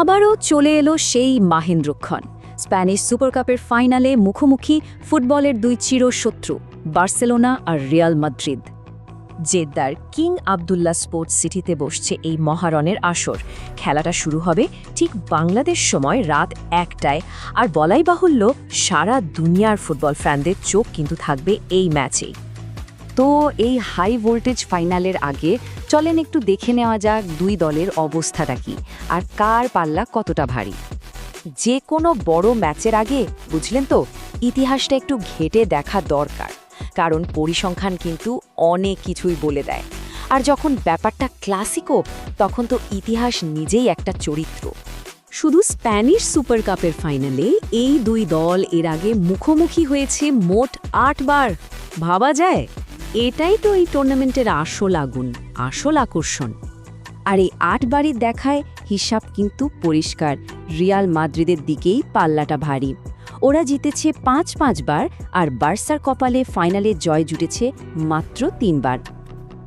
আবারও চলে এলো সেই মাহেন্দ্রক্ষণ। স্প্যানিশ সুপার কাপের ফাইনালে মুখোমুখি ফুটবলের দুই চিরশত্রু বার্সেলোনা আর রিয়াল মাদ্রিদ। জেদ্দার কিং আবদুল্লাহ স্পোর্টস সিটিতে বসছে এই মহারণের আসর। খেলাটা শুরু হবে ঠিক বাংলাদেশ সময় রাত একটায়। আর বলাই বাহুল্য, সারা দুনিয়ার ফুটবল ফ্যানদের চোখ কিন্তু থাকবে এই ম্যাচেই। তো এই হাই ভোল্টেজ ফাইনালের আগে চলেন একটু দেখে নেওয়া যাক দুই দলের অবস্থাটা কি। আর কার পাল্লা কতটা ভারী। যে কোনো বড় ম্যাচের আগে, বুঝলেন তো, ইতিহাসটা একটু ঘেটে দেখা দরকার। কারণ পরিসংখ্যান কিন্তু অনেক কিছুই বলে দেয়। আর যখন ব্যাপারটা ক্লাসিকো তখন তো ইতিহাস নিজেই একটা চরিত্র। শুধু স্প্যানিশ সুপার কাপের ফাইনালে এই দুই দল এর আগে মুখোমুখি হয়েছে মোট আটবার। ভাবা যায়? এটাই তো এই টুর্নামেন্টের আসল আগুন, আসল আকর্ষণ। আর এই আট আটবারই দেখায় হিসাব কিন্তু পরিষ্কার, রিয়াল মাদ্রিদের দিকেই পাল্লাটা ভারী। ওরা জিতেছে পাঁচ পাঁচবার আর বার্সার কপালে ফাইনালে জয় জুটেছে মাত্র তিনবার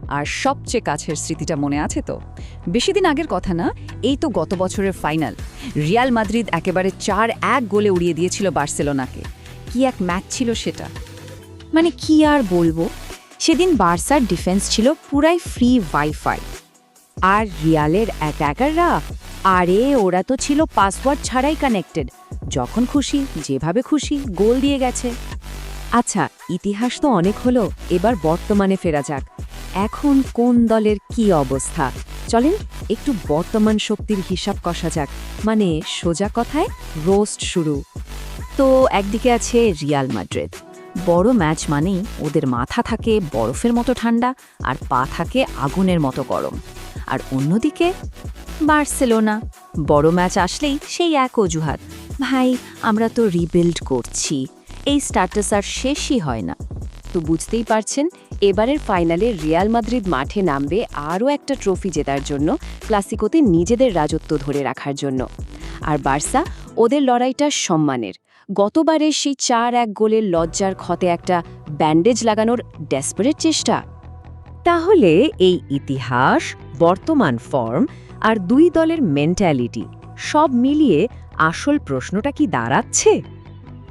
আর সবচেয়ে কাছের স্মৃতিটা মনে আছে তো? বেশি দিন আগের কথা না, এই তো গত বছরের ফাইনাল। রিয়াল মাদ্রিদ একেবারে চার এক গোলে উড়িয়ে দিয়েছিল বার্সেলোনাকে। কি এক ম্যাচ ছিল সেটা? মানে কি আর বলব? সেদিন বার্সার ডিফেন্স ছিল পুরাই ফ্রি ওয়াইফাই আর রিয়ালের অ্যাটাকাররা আরে, ওরা তো ছিল পাসওয়ার্ড ছাড়াই কানেক্টেড যখন খুশি, যেভাবে খুশি, গোল দিয়ে গেছে। আচ্ছা ইতিহাস তো অনেক হলো, এবার বর্তমানে ফেরা যাক। এখন কোন দলের কি অবস্থা? চলেন, একটু বর্তমান শক্তির হিসাব কষা যাক। মানে সোজা কথায় রোস্ট শুরু। তো, একদিকে আছে রিয়াল মাদ্রিদ। বড় ম্যাচ মানেই ওদের মাথা থাকে বরফের মতো ঠান্ডা আর পা থাকে আগুনের মতো গরম। আর অন্যদিকে, বার্সেলোনা, বড় ম্যাচ আসলেই সেই এক অজুহাত। ভাই, আমরা তো রিবিল্ড করছি, এই স্টার্টাস আর শেষই হয় না। তো বুঝতেই পারছেন, এবারের ফাইনালে রিয়াল মাদ্রিদ মাঠে নামবে আরও একটা ট্রফি জেতার জন্য, ক্লাসিকোতে নিজেদের রাজত্ব ধরে রাখার জন্য। আর বার্সা, ওদের লড়াইটা সম্মানের। গতবারের সেই চার এক গোলের লজ্জার ক্ষতে একটা ব্যান্ডেজ লাগানোর ডেসপারেট চেষ্টা। তাহলে এই ইতিহাস, বর্তমান ফর্ম আর দুই দলের মেন্টালিটি সব মিলিয়ে আসল প্রশ্নটা কি দাঁড়াচ্ছে?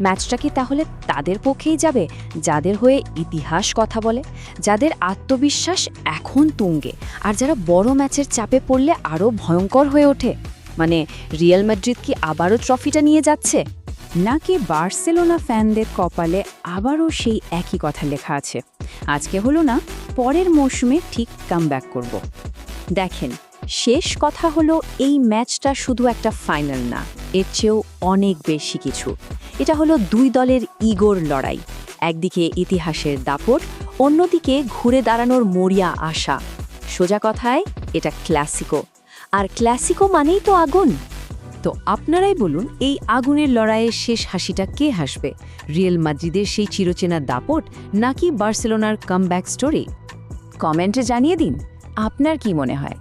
ম্যাচটা কি তাহলে তাদের পক্ষেই যাবে, যাদের হয়ে ইতিহাস কথা বলে, যাদের আত্মবিশ্বাস এখন তুঙ্গে আর যারা বড় ম্যাচের চাপে পড়লে আরও ভয়ঙ্কর হয়ে ওঠে? মানে রিয়াল মাদ্রিদ কি আবারও ট্রফিটা নিয়ে যাচ্ছে? নাকি বার্সেলোনা ফ্যানদের কপালে আবারও সেই একই কথা লেখা আছে। আজকে হলো না, পরের মৌসুমে ঠিক কাম ব্যাক করব। দেখেন, শেষ কথা হলো এই ম্যাচটা শুধু একটা ফাইনাল না, এর চেয়েও অনেক বেশি কিছু। এটা হলো দুই দলের ইগোর লড়াই, একদিকে ইতিহাসের দাপট, অন্যদিকে ঘুরে দাঁড়ানোর মরিয়া আশা। সোজা কথায়, এটা ক্লাসিকো আর ক্লাসিকো মানেই তো আগুন। তো আপনারাই বলুন, এই আগুনের লড়াইয়ের শেষ হাসিটা কে হাসবে? রিয়েল মাদ্রিদের সেই চিরচেনা দাপট নাকি বার্সেলোনার কামব্যাক স্টোরি? কমেন্টে জানিয়ে দিন, আপনার কি মনে হয়?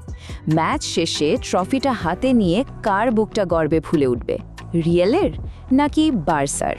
ম্যাচ শেষে ট্রফিটা হাতে নিয়ে কার বুকটা গর্বে ফুলে উঠবে? রিয়েলের নাকি বার্সার?